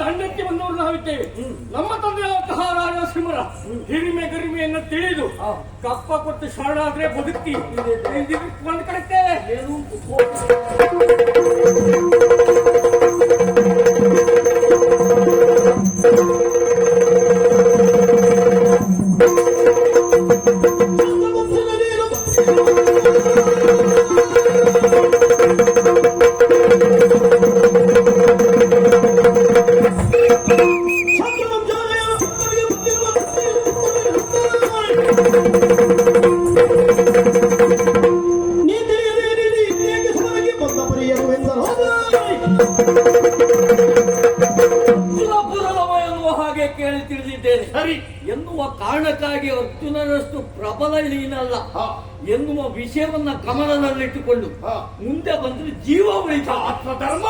ದಂಡಕ್ಕೆ ಬಂದವರು ನಾವಿದ್ದೇವೆ. ನಮ್ಮ ತಂದೆಯ ರಾಜ ಸಿಂಹರ. ಹಿರಿಮೆ ಗರಿಮೆಯನ್ನು ತಿಳಿದು. ಕಪ್ಪ ಕೊಟ್ಟು ಶರಣಾದ್ರೆ ಬದುಕಿ. ಒಂದು ಕಡುತ್ತೇವೆ ಸುರಪುರದವ ಕಾರಣಕ್ಕಾಗಿ ಅರ್ಜುನನಷ್ಟು ಪ್ರಬಲ ನೀನಲ್ಲ. ಎನ್ನುವ ವಿಷಯವನ್ನ ಗಮನದಲ್ಲಿಟ್ಟುಕೊಂಡು. ಮುಂದೆ ಬಂದ್ರೆ ಜೀವ ಉಳಿತ ಆತ್ಮಧರ್ಮ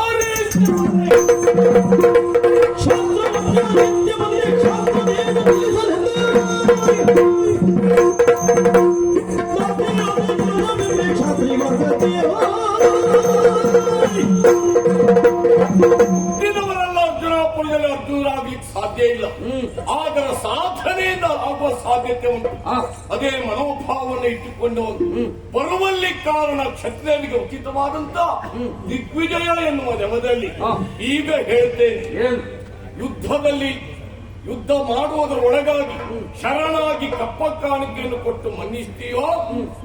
ಹುಟ್ಟಿದವರೆಲ್ಲ ಅರ್ಜುನರಾಗ್ಲಿಕ್ಕೆ ಸಾಧ್ಯ ಇಲ್ಲ. ಅದರ ಸಾಧನೆಯಿಂದ ಆಗುವ ಸಾಧ್ಯತೆ ಉಂಟು. ಅದೇ ಮನೋಭಾವವನ್ನು ಇಟ್ಟುಕೊಂಡು ಬರುವಲ್ಲಿ ಕಾರಣ ಕ್ಷತ್ರಿಯರಿಗೆ ಉಚಿತವಾದಂತ ದಿಗ್ವಿಜಯ ಎನ್ನುವ ನೆಮದಲ್ಲಿ ಈಗ ಹೇಳ್ತೇನೆ. ಯುದ್ಧದಲ್ಲಿ ಯುದ್ಧ ಮಾಡುವುದರ ಒಳಗಾಗಿ ಶರಣಾಗಿ ಕಪ್ಪ ಕಾಣಿಕೆಯನ್ನು ಕೊಟ್ಟು ಮನ್ನಿಸ್ತೀಯೋ?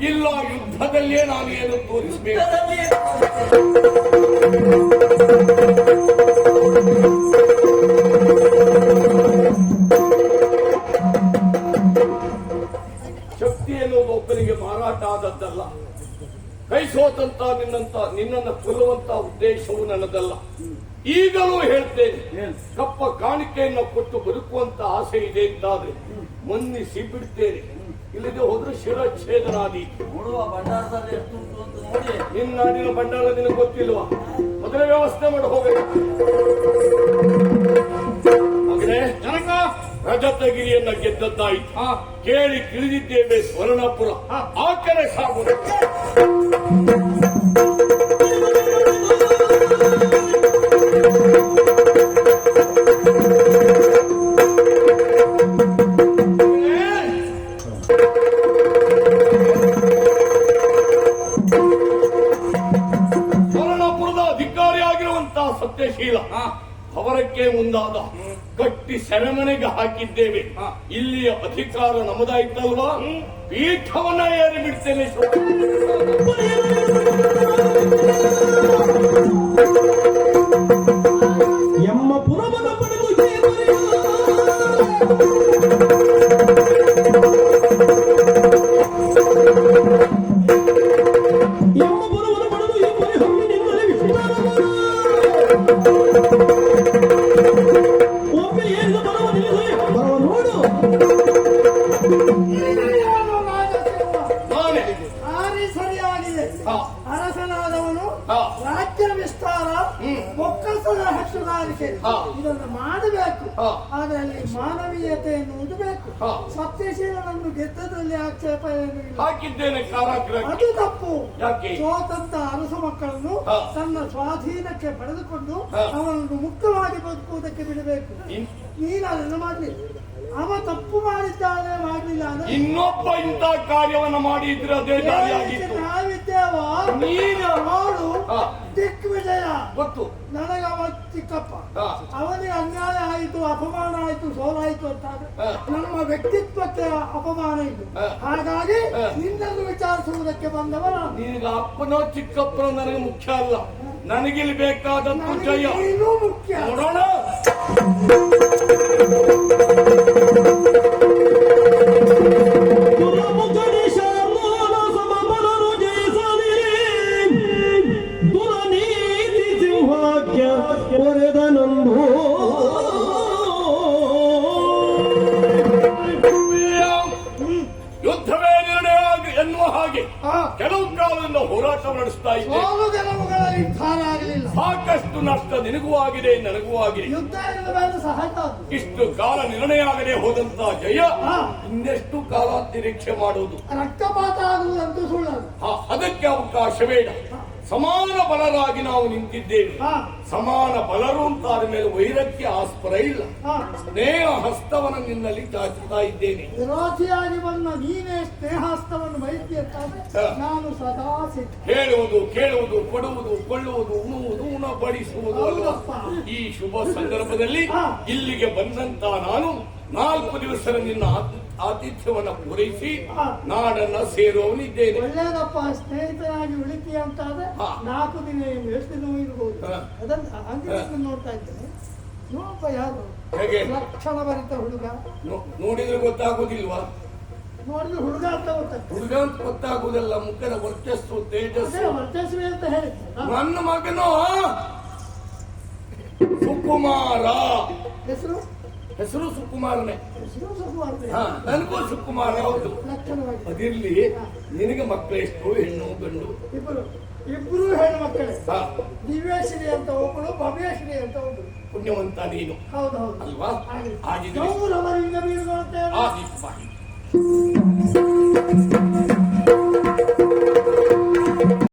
ಇಲ್ಲ ಯುದ್ಧದಲ್ಲಿಯೇ ನಾನು ಏನು ತೋರಿಸಬೇಕು ಮಾರಾಟ ಆದದ್ದಲ್ಲ. ಕೈ ಸೋತಂತ ನಿನ್ನಂತ ನಿನ್ನನ್ನು ಕೊಲ್ಲುವಂತ ಉದ್ದೇಶವು ನನ್ನದಲ್ಲ. ಈಗಲೂ ಹೇಳ್ತೇನೆ ಕಪ್ಪ ಕಾಣಿಕೆಯನ್ನು ಕೊಟ್ಟು ಬದುಕುವಂತ ಆಸೆ ಇದೆ ಅಂತಾದ್ರೆ ಮನ್ನಿಸಿ ಬಿಡ್ತೇನೆ ಇಲ್ಲದೆ ಹೋದ್ರೆ ಶಿರಚ್ಛೇದನಾದಿ. ನಿನ್ನ ನಾಡಿನ ಭಂಡಾರ ನಿನಗೆ ಗೊತ್ತಿಲ್ವಾ? ಮೊದಲೇ ವ್ಯವಸ್ಥೆ ಮಾಡಿ ಹೋಗಬೇಕು ಮಗನೇ ರಜತಗಿರಿಯನ್ನ ಗೆದ್ದದ್ದಾಯಿತು. ಹಾ. ಕೇಳಿ ತಿಳಿದಿದ್ದೇವೆ ಸ್ವರ್ಣಪುರ. ಆ ಕಡೆ ಸಾಗುವುದು ಸ್ವರ್ಣಪುರದ ಅಧಿಕಾರಿಯಾಗಿರುವಂತಹ ಸತ್ಯಶೀಲ. ಹಾ. ಅವರಕ್ಕೆ ಮುಂದಾದ ಕಟ್ಟಿ ಸೆರೆಮನೆಗೆ ಹಾಕಿದ್ದೇವೆ. ಇಲ್ಲಿಯ ಅಧಿಕಾರ ನಮ್ಮದಾಯ್ತಲ್ವಾ? ಪೀಠವನ್ನ ಏರಿ ಬಿಡ್ತೇನೆ ಸರಿಯಾಗಿದೆ. ಅರಸನಾದವನು. ರಾಜ್ಯ ವಿಸ್ತಾರ ಒಕ್ಕಸದ ಹಕ್ಕುಗಾರಿಕೆ ಇದನ್ನು ಮಾಡಬೇಕು. ಅದರಲ್ಲಿ ಮಾನವೀಯತೆ ಎನ್ನುವುದು ಬೇಕು. ಸತ್ಯಶೀಲನನ್ನು ಗೆದ್ದದಲ್ಲಿ ಆಕ್ಷೇಪ ಏನೂ ಇಲ್ಲ ಅದು ತಪ್ಪು? ಸೋತಂತ ಅರಸ ಮಕ್ಕಳನ್ನು ತನ್ನ ಸ್ವಾಧೀನಕ್ಕೆ ಪಡೆದುಕೊಂಡು. ಅವನನ್ನು ಮುಕ್ತವಾಗಿ ಬದುಕುವುದಕ್ಕೆ ಬಿಡಬೇಕು ನೀನು ಅದನ್ನು ಮಾಡಲಿ ಅವ ತಪ್ಪು ಮಾಡಿದ್ದಾನೆ ಮಾಡಲಿಲ್ಲ ಅಂದ್ರೆ ಇನ್ನೊಬ್ಬ ಇಂಥ ಕಾರ್ಯವನ್ನ ಮಾಡಿದ್ರೆ ಅದೇ ದಾರಿಯಾಗಿತ್ತು ನಾವಿದ್ದೇವ? ನೀನು ಮಾಡು. ದಿಗ್ವಿಜಯ ಗೊತ್ತು. ನನಗ ಅವ ಚಿಕ್ಕಪ್ಪ. ಅವನಿಗೆ ಅನ್ಯಾಯ ಆಯಿತು ಅಪಮಾನ ಆಯಿತು ಸೋಲಾಯಿತು ಅಂತ ನಮ್ಮ ವ್ಯಕ್ತಿತ್ವಕ್ಕೆ ಅಪಮಾನ ಇದು ಹಾಗಾಗಿ. ನಿನ್ನನ್ನು ವಿಚಾರಿಸುವುದಕ್ಕೆ ಬಂದವ ನಾನು. ನಿನಗೆ ಅಪ್ಪನೋ ಚಿಕ್ಕಪ್ಪನೋ ನನಗೆ ಮುಖ್ಯ ಅಲ್ಲ. ನನಗಿಲ್ಲಿ ಬೇಕಾದದ್ದು ಜಯ. ಇನ್ನೂ ಮುಖ್ಯ. ನೋಡೋಣ. Thank you. ನಡೆಸ್ತಾ ಇದ್ದೆ. ಸೋಲು ಗೆಲುವುಗಳ ನಿರ್ಧಾರ ಆಗಲಿಲ್ಲ. ಸಾಕಷ್ಟು ನಷ್ಟ ನಿನಗೂ ಆಗಿದೆ ನನಗೂ ಆಗಿದೆ. ಯುದ್ಧ ಸಹಜ ಅದು. ಇಷ್ಟು ಕಾಲ ನಿರ್ಣಯ ಆಗದೆ ಹೋದಂತ ಜಯ. ಇನ್ನೆಷ್ಟು ಕಾಲ ನಿರೀಕ್ಷೆ ಮಾಡುವುದು? ರಕ್ತಪಾತ ಆಗುವುದಂತೂ ಸುಳ್ಳದು. ಹ, ಅದಕ್ಕೆ ಅವಕಾಶ ಬೇಡ ಸಮಾನ ಬಲರಾಗಿ ನಾವು ನಿಂತಿದ್ದೇವೆ. ಸಮಾನ ಬಲರು ಅಂತಾದ ಮೇಲೆ ವೈರಕ್ಕೆ ಆಸ್ಪರ ಇಲ್ಲ. ಸ್ನೇಹ ಹಸ್ತವನ ನಿನ್ನಲ್ಲಿ ಚಾಚುತ್ತಾ ಇದ್ದೇನೆ. ವಿರೋಧಿಯಾಗಿ ಬಂದ ನೀನೇ ಸ್ನೇಹ ಹಸ್ತವನ್ನು. ನಾನು ಸದಾ ಹೇಳುವುದು ಕೇಳುವುದು ಕೊಡುವುದು ಕೊಳ್ಳುವುದು ಉಣುವುದು ಉಣಬಡಿಸುವುದು ಈ ಶುಭ ಸಂದರ್ಭದಲ್ಲಿ. ಇಲ್ಲಿಗೆ ಬಂದಂತ ನಾನು ನಾಲ್ಕು ದಿವಸ ನಿನ್ನ ಆತಿ- ಆತಿಥ್ಯವನ್ನ ಪೂರೈಸಿ. ನಾಡನ್ನ ಸೇರುವವನಿದ್ದೇನೆ. ಒಳ್ಳೇದಪ್ಪ ಸ್ನೇಹಿತರಾಗಿ ಉಳಿತೀಯ ಅಂತ ಆದ್ರೆ ನಾಲ್ಕು ದಿನ ಏನು ಎಷ್ಟು ದಿನ ಇರ್ಬೋದು. ಅದನ್ನ ಹಂಗೆ ನೋಡ್ತಾ ಇದ್ದೇನೆ. ನೋಡಪ್ಪ ಯಾರು? ಹೇಗೆ? ಲಕ್ಷಣ ಭರಿತ ಹುಡುಗ ನೋಡಿದ್ರೆ ಗೊತ್ತಾಗುದಿಲ್ವಾ? ನೋಡಿದ್ರೆ ಹುಡುಗ ಅಂತ ಗೊತ್ತಾಗ್ತದೆ. ಹುಡುಗ ಅಂತ ಗೊತ್ತಾಗುವುದಲ್ಲ ಮುಖದ ವರ್ಚಸ್ಸು ತೇಜಸ್ಸು. ವರ್ಚಸ್ವಿ ಅಂತ ಹೇಳಿ ನನ್ನ ಮಗನು ಸುಕುಮಾರ ಹೆಸರು? ಹೆಸರು ಸುಕುಮಾರನೇ. ಹಾ ನನಗೂ ಸುಕುಮಾರ ಹೌದು. ಅದಿರ್ಲಿ ನಿನಗೆ ಮಕ್ಕಳು ಎಷ್ಟು ಹೆಣ್ಣು ಗಂಡು. ಇಬ್ಬರು ಇಬ್ಬರು ಹೆಣ್ಣು ಮಕ್ಕಳು ದಿವ್ಯಶ್ರೀ ಅಂತ ಒಬ್ಬಳು ಭವ್ಯಶ್ರೀ ಅಂತ ಒಬ್ಬಳು. ಪುಣ್ಯವಂತ ನೀನು. ಹೌದು ಹೌದು. ಅಲ್ವಾ? ಹಾಗೆ.